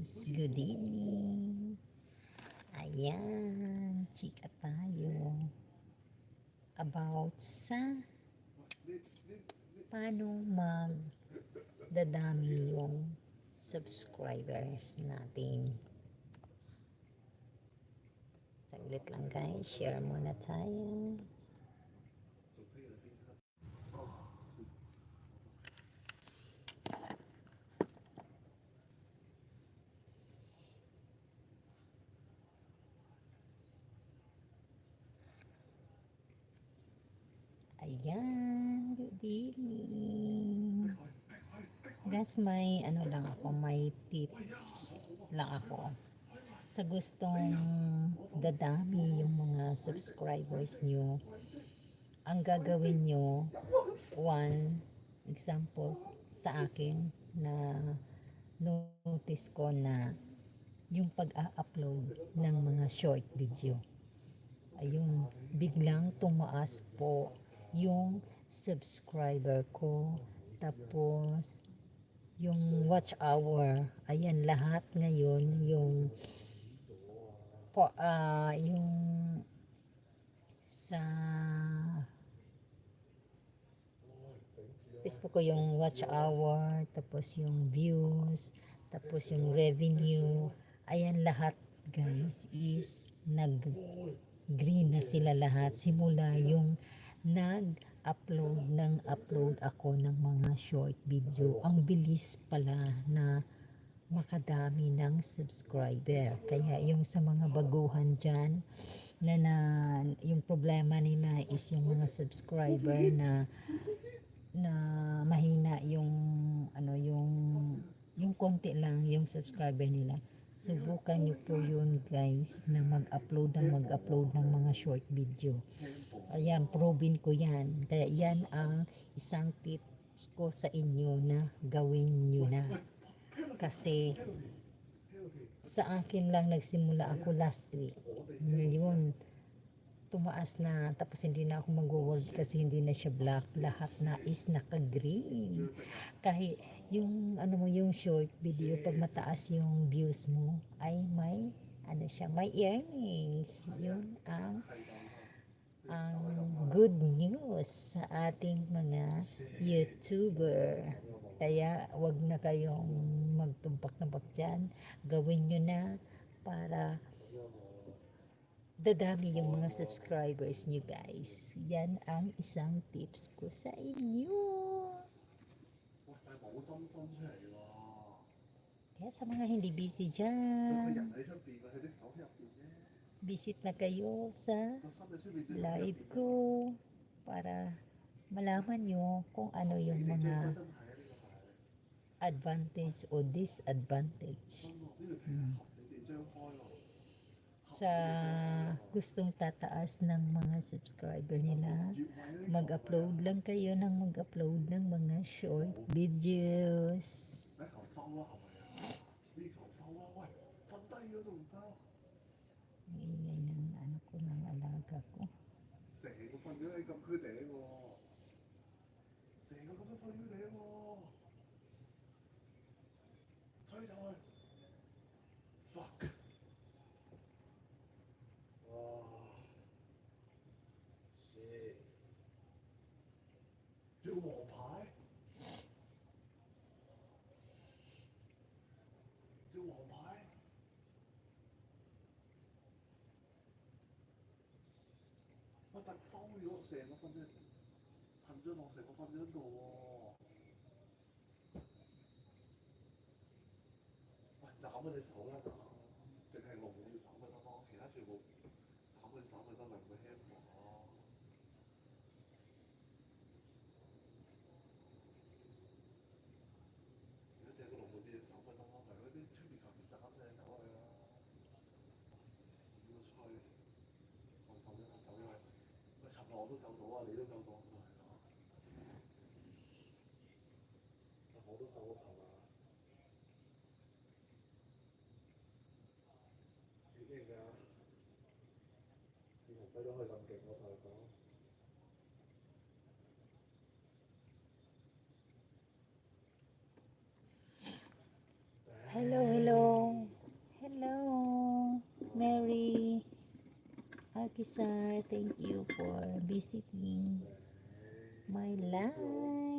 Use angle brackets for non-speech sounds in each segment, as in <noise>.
guys, good evening. Ayan, chika tayo about sa paano mag dadami yung subscribers natin. Saglit lang guys, share muna tayo. Ayan, good evening. Guys, may ano lang ako, may tips lang ako. Sa gustong dadami yung mga subscribers nyo, ang gagawin nyo, one example sa akin na notice ko na yung pag-a-upload ng mga short video. Ayun, biglang tumaas po yung subscriber ko. Tapos, yung watch hour, ayan lahat ngayon yung po, ah, yung sa Facebook ko yung watch hour, tapos yung views, tapos yung revenue, ayan lahat guys is nag green na sila lahat. Simula yung nag-upload ng upload ako ng mga short video. Ang bilis pala na makadami ng subscriber. Kaya yung sa mga baguhan dyan, na, na yung problema nila is yung mga subscriber na na mahina yung ano yung yung konti lang yung subscriber nila subukan nyo po yun guys na mag-upload ng mag-upload ng mga short video. Ayan proven ko yan. Kaya yan ang isang tips ko sa inyo na gawin nyo na. Kasi sa akin lang nagsimula ako last week. Yun tumaas na. Tapos hindi na ako mag-world kasi hindi na siya black. Lahat na is naka-green. Kahit yung ano mo yung short video pag mataas yung views mo ay may ano siya may earnings yun ang ang good news sa ating mga YouTuber kaya wag na kayong magtumpak-tumpak dyan gawin nyo na para dadami yung mga subscribers nyo guys. Yan ang isang tips ko sa inyo. Kaya sa hindi busy dyan, visit na kayo sa live ko para malaman nyo kung ano yung mga advantage o disadvantage. Hmm 你哋张开喎， sa gustong tataas ng mga subscriber nila. 越位呢个 Mag-upload lang kayo ng mag-upload ng mga short videos. 你球搂啊，系咪啊？呢球搂啊，喂，瞓低咗仲唔搂？ Ang ingay ng ano ko, ng alaga ko. 成个瞓咗喺禁区顶喎，成个咁样瞓咗顶喎， 当月成个瞓咗，瞓咗落，成个瞓咗喺度㖞。喂，斩开只手啦，净系聋嘅要斩佢，怕其他全部斩开手，佢都唔会轻。我都救到啊，你都救到啊，係啊。我都救咗球啊！幾勁㗎！自從俾咗佢咁勁，我同你講。Alkisar, thank you for visiting my life.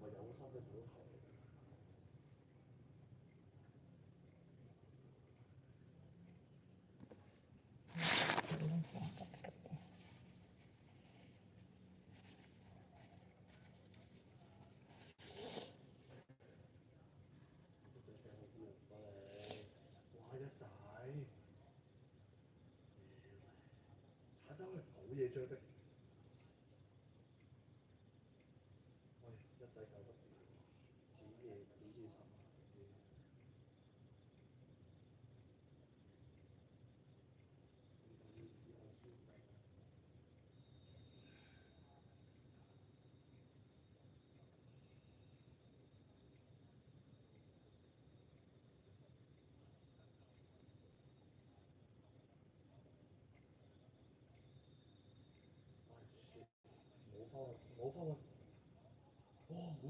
我有心嘅做唔好。我再掟我，一仔，嘢最緊。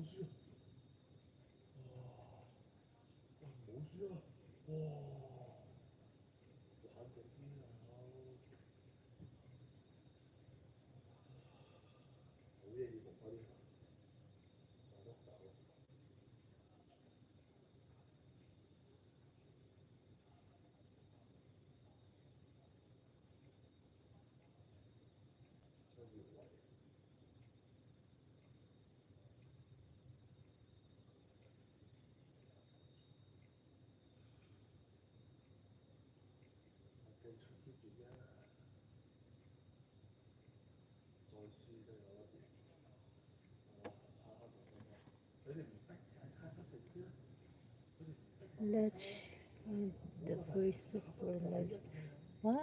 아, 모수야. 와, 모수야. 와. Let's the first super lives. Wow,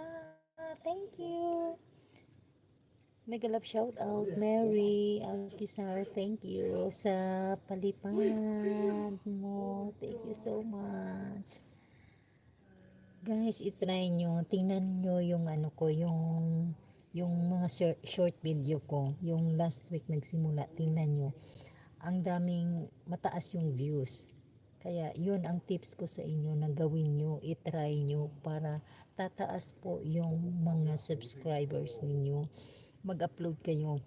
thank you. Mega love shout out Mary Alkisar, thank you sa palipad mo. Thank you so much. Guys, itry nyo, tingnan nyo yung ano ko, yung yung mga short, short video ko, yung last week nagsimula, tingnan nyo. Ang daming mataas yung views. Kaya yun ang tips ko sa inyo na gawin nyo, itry nyo para tataas po yung mga subscribers ninyo. Mag-upload kayo.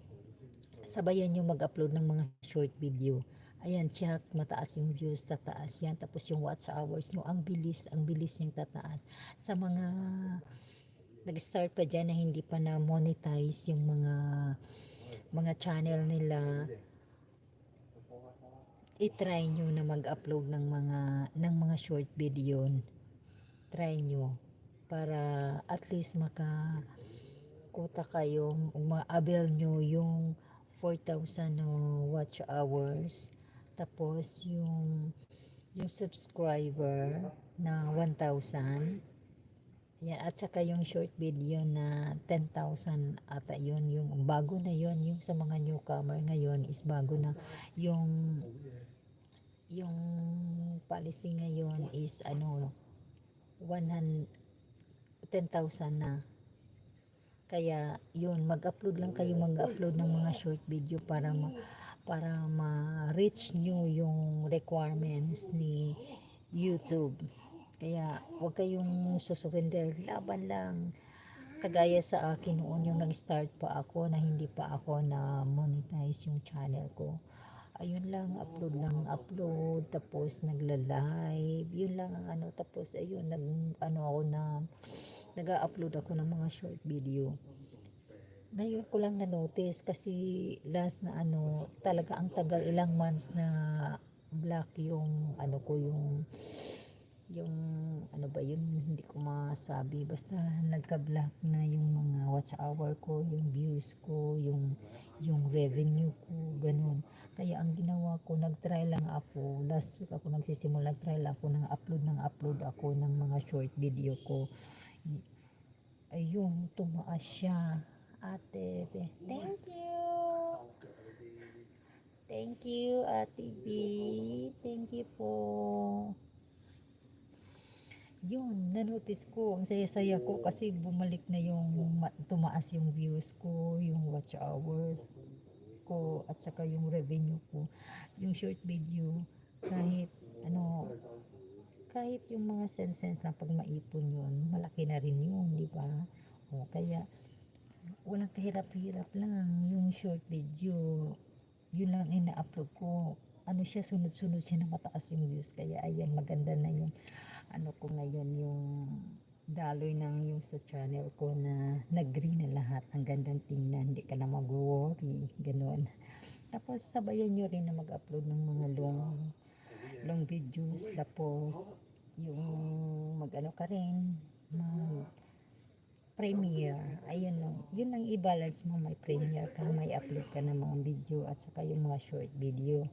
Sabayan nyo mag-upload ng mga short video. Ayan, check, mataas yung views, tataas yan. Tapos yung watch hours nyo, ang bilis, ang bilis yung tataas. Sa mga nag-start pa dyan na hindi pa na monetize yung mga mga channel nila, i-try nyo na mag-upload ng mga ng mga short video try nyo para at least maka kuta kayo ma-avail nyo yung 4,000 no watch hours tapos yung yung subscriber na 1,000 yan, at saka yung short video na 10,000 ata yun, yung bago na yun, yung sa mga newcomer ngayon is bago na. Yung yung policy ngayon is ano 100 10,000 na. Kaya yun mag-upload lang kayo mag-upload ng mga short video para ma, para ma-reach nyo yung requirements ni YouTube. Kaya huwag kayong susurrender. Laban lang. Kagaya sa akin noon yung nag-start pa ako na hindi pa ako na monetize yung channel ko. Ayun lang upload lang upload. Tapos nagla-live. Yun lang ang ano. Tapos ayun nag ano ako na nag-upload ako ng mga short video. Ngayon ko lang na-notice kasi last na ano, talaga ang tagal ilang months na black yung ano ko yung yung ano ba yun hindi ko masabi. Basta nagka-black na yung mga watch hour ko yung views ko yung yung revenue ko ganun. Kaya ang ginawa ko nag-try lang ako. Last week ako nagsisimula nag-try lang ako ng upload ng upload ako ng mga short video ko. Ayun tumaas siya ate thank you. Thank you ate B. Thank you po. Yun, nanotice ko, ang saya-saya ko kasi bumalik na yung ma- tumaas yung views ko, yung watch hours ko, at saka yung revenue ko. Yung short video, kahit ano, kahit yung mga sense na pag maipon yun, malaki na rin yun, di ba? O, kaya, walang kahirap-hirap lang yung short video. Yun lang ina-upload ko. Ano siya, sunod-sunod siya na mataas yung views. Kaya, ayan, maganda na yung ano ko ngayon yung daloy ng yung sa channel ko na nag-green na lahat. Ang gandang tingnan. Hindi ka na mag-worry. Ganon. Tapos sabayan nyo rin na mag-upload ng mga long long videos. Tapos yung mag-ano ka rin mag premiere. Ayun lang. Yun ang i-balance mo. May premiere ka, may upload ka ng mga video at saka yung mga short video.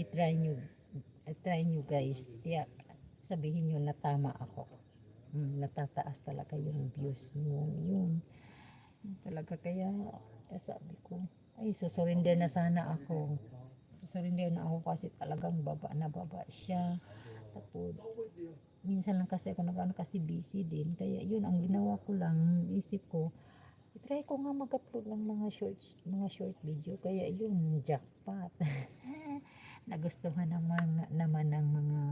I-try nyo, i-try nyo guys. Tiyak, sabihin nyo na tama ako. Mm, natataas talaga yung views nyo. Yun Talaga kaya eh, sabi ko, ay susurrender na sana ako. Susurrender na ako kasi talagang baba na baba siya. Tapos, minsan lang kasi ako nag kasi busy din. Kaya yun, ang ginawa ko lang, isip ko, try ko nga mag-upload ng mga short, mga short video. Kaya yun, jackpot. <laughs> nagustuhan naman naman ng mga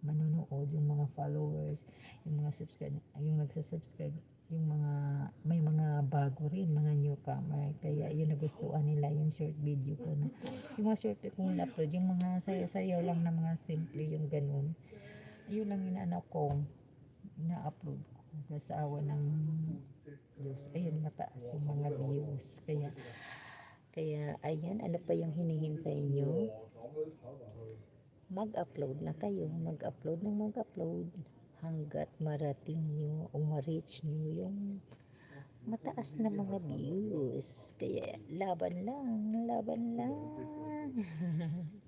manonood, yung mga followers, yung mga subscribe, yung nagsa-subscribe, yung mga may mga bago rin, mga newcomer. Kaya yun nagustuhan nila yung short video ko na yung mga short ko na upload, yung mga sayo-sayo lang na mga simple yung ganun. Yun lang inaano ko na-upload ko sa awa ng Diyos. Ayun, mataas yung mga views. Kaya, kaya, ayan, ano pa yung hinihintay nyo? mag-upload na kayo, mag-upload ng mag-upload hanggat marating nyo o ma-reach nyo yung mataas na mga views. Kaya laban lang, laban lang. <laughs>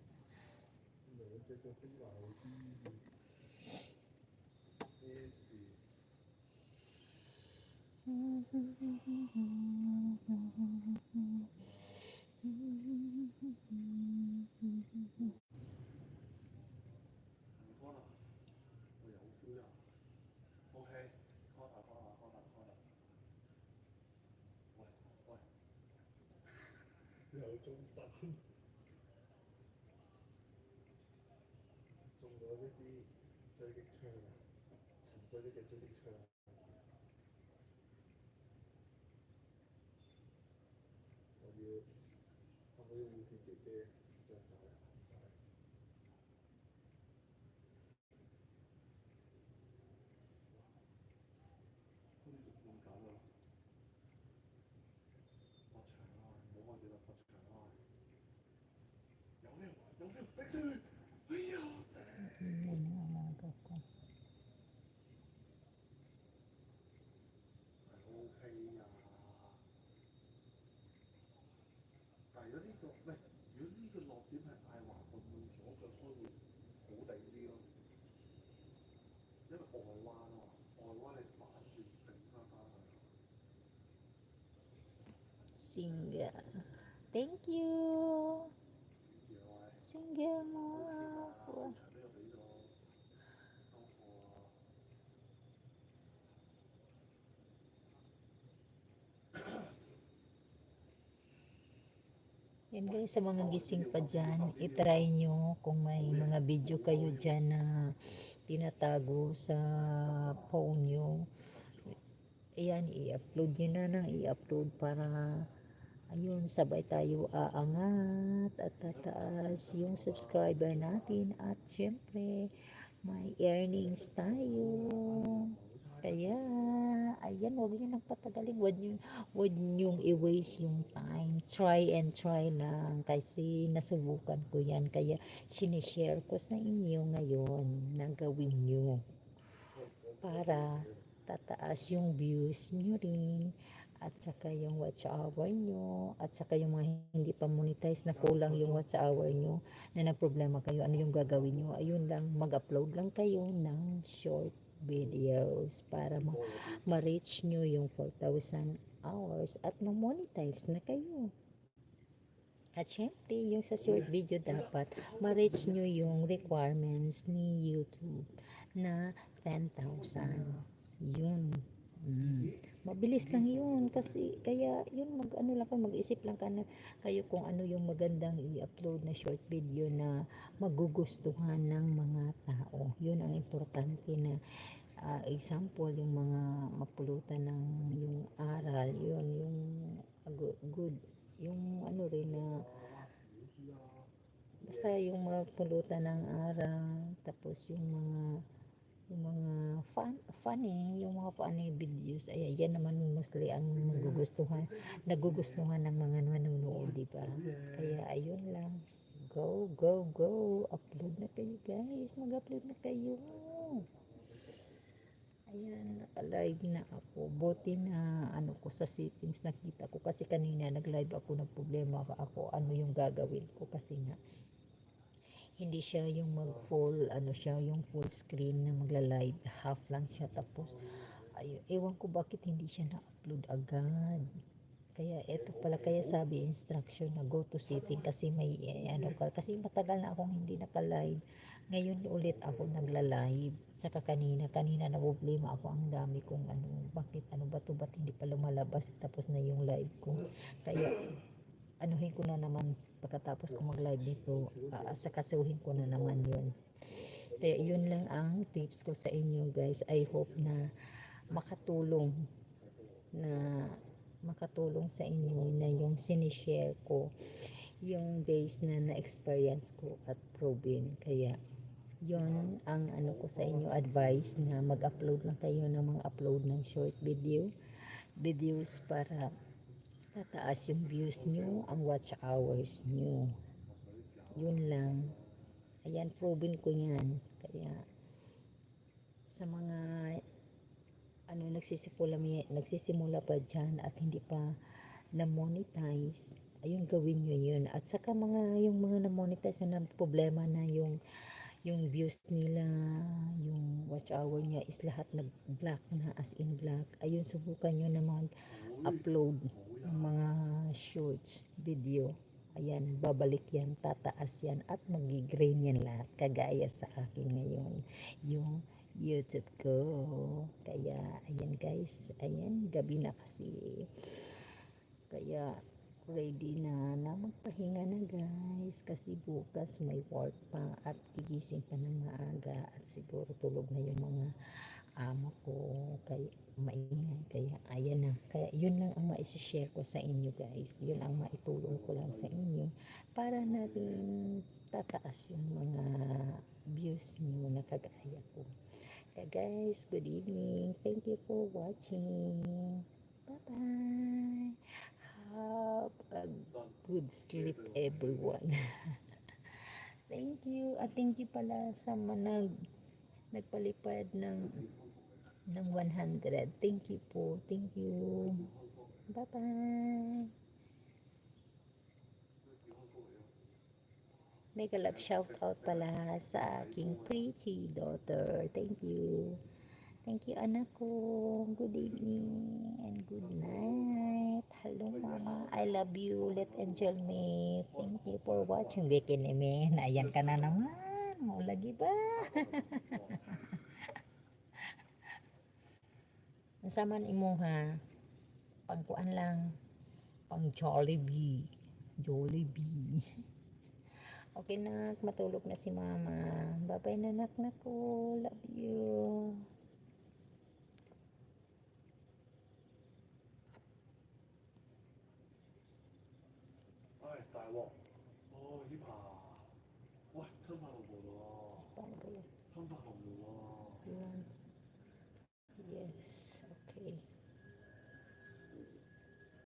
你開喇，我有呼呀。我係，開喇，開喇，開喇，開喇！喂！喂！又中筆！中咗呢支追擊槍！沉醉呢隻追擊槍！拍好啲護士姐姐，一樣就係人行仔。咁你直進緊喇？拍長啦，冇話你喇，拍長啊。有咩？有咩？逼死去！哎呀！我電話問你？唔係，如果呢個落點係大華盤換左腳開會好定啲咯，因為外彎啊，外彎你反轉頂翻翻去。，Thank you。Yan guys, sa mga gising pa dyan, itry nyo kung may mga video kayo dyan na tinatago sa phone nyo. Ayan, i-upload nyo na nang i-upload para ayun, sabay tayo aangat at tataas yung subscriber natin at syempre may earnings tayo. Kaya, ayan, huwag nyo nang patagalin. Huwag nyo, huwag nyo i-waste yung time. Try and try lang. Kasi nasubukan ko yan. Kaya, sinishare ko sa inyo ngayon na gawin nyo. Para tataas yung views nyo rin. At saka yung watch hour nyo. At saka yung mga hindi pa monetize na kulang yung watch hour nyo. Na nagproblema kayo. Ano yung gagawin nyo? Ayun lang, mag-upload lang kayo ng short videos para ma- ma-reach nyo yung 4,000 hours at ma-monetize na kayo. At syempre, yung sa short video dapat ma-reach nyo yung requirements ni YouTube na 10,000. Yun. Mm. Mabilis lang yun kasi kaya yun mag ano lang kayo mag-isip lang kayo, kayo kung ano yung magandang i-upload na short video na magugustuhan ng mga tao. Yun ang importante na ah, example yung mga mapulutan ng yung aral, yun yung good, good yung ano rin na basta yung mga pulutan ng aral tapos yung mga yung mga fun, funny, yung mga funny videos, ay yan naman mostly ang magugustuhan, nagugustuhan ng mga nanonood, di ba? Kaya ayun lang. Go, go, go. Upload na kayo guys. Mag-upload na kayo. Ayan, naka-live na ako. Buti na ano ko sa settings nakita ko kasi kanina nag-live ako ng problema pa ako ano yung gagawin ko kasi nga hindi siya yung mag full ano siya yung full screen na magla-live half lang siya tapos ay, ewan ko bakit hindi siya na-upload agad. Kaya eto pala kaya sabi instruction na go to setting kasi may eh, ano ka kasi matagal na akong hindi naka-live. Ngayon ulit ako nagla-live. Saka kanina kanina na problema ako ang dami kong ano bakit ano ba to ba't hindi pa lumalabas tapos na yung live ko. Kaya anuhin ko na naman pagkatapos ko mag-live nito uh, sakasuhin ko na naman yun. Kaya yun lang ang tips ko sa inyo guys. I hope na makatulong na makatulong sa inyo na yung sinishare ko yung days na na-experience ko at proven kaya yon ang ano ko sa inyo advice na mag-upload lang kayo ng mga upload ng short video videos para tataas yung views nyo ang watch hours nyo yun lang. Ayan proven ko yan. Kaya sa mga ano nagsisimula nagsisimula pa dyan at hindi pa na monetize ayun gawin nyo yun. At saka mga yung mga na monetize na problema na yung yung views nila yung watch hour niya is lahat nag black na as in black. Ayun subukan nyo na mag upload ng mga shorts video. Ayan babalik yan tataas yan at magigrain yan lahat kagaya sa akin ngayon yung youtube ko. Kaya ayan guys ayan gabi na kasi. Kaya ready na na magpahinga na guys kasi bukas may work pa at gigising pa ng maaga at siguro tulog na yung mga amo ko. Kaya maingay. Kaya ayan na. Kaya yun lang ang maisishare ko sa inyo guys. Yun ang maitulong ko lang sa inyo para na rin tataas yung mga views nyo na kagaya ko. Kaya guys good evening. Thank you for watching. Bye bye have a good sleep everyone. <laughs> Thank you. At thank you pala sa manag nagpalipad ng ng 100 thank you po. Thank you. Bye bye mega love shout out pala sa aking pretty daughter. Thank you. Thank you anak ko. Good evening and good night. Hello mama. I love you let enjoy me thank you for watching. Bikini man ayan ka na naman. Mo lagi ba <laughs> Unsa man imuha pangkuan lang pang Jollibee Jollibee <laughs> Okay na, matulog na si mama. Bye-bye na nak na ko. Love you.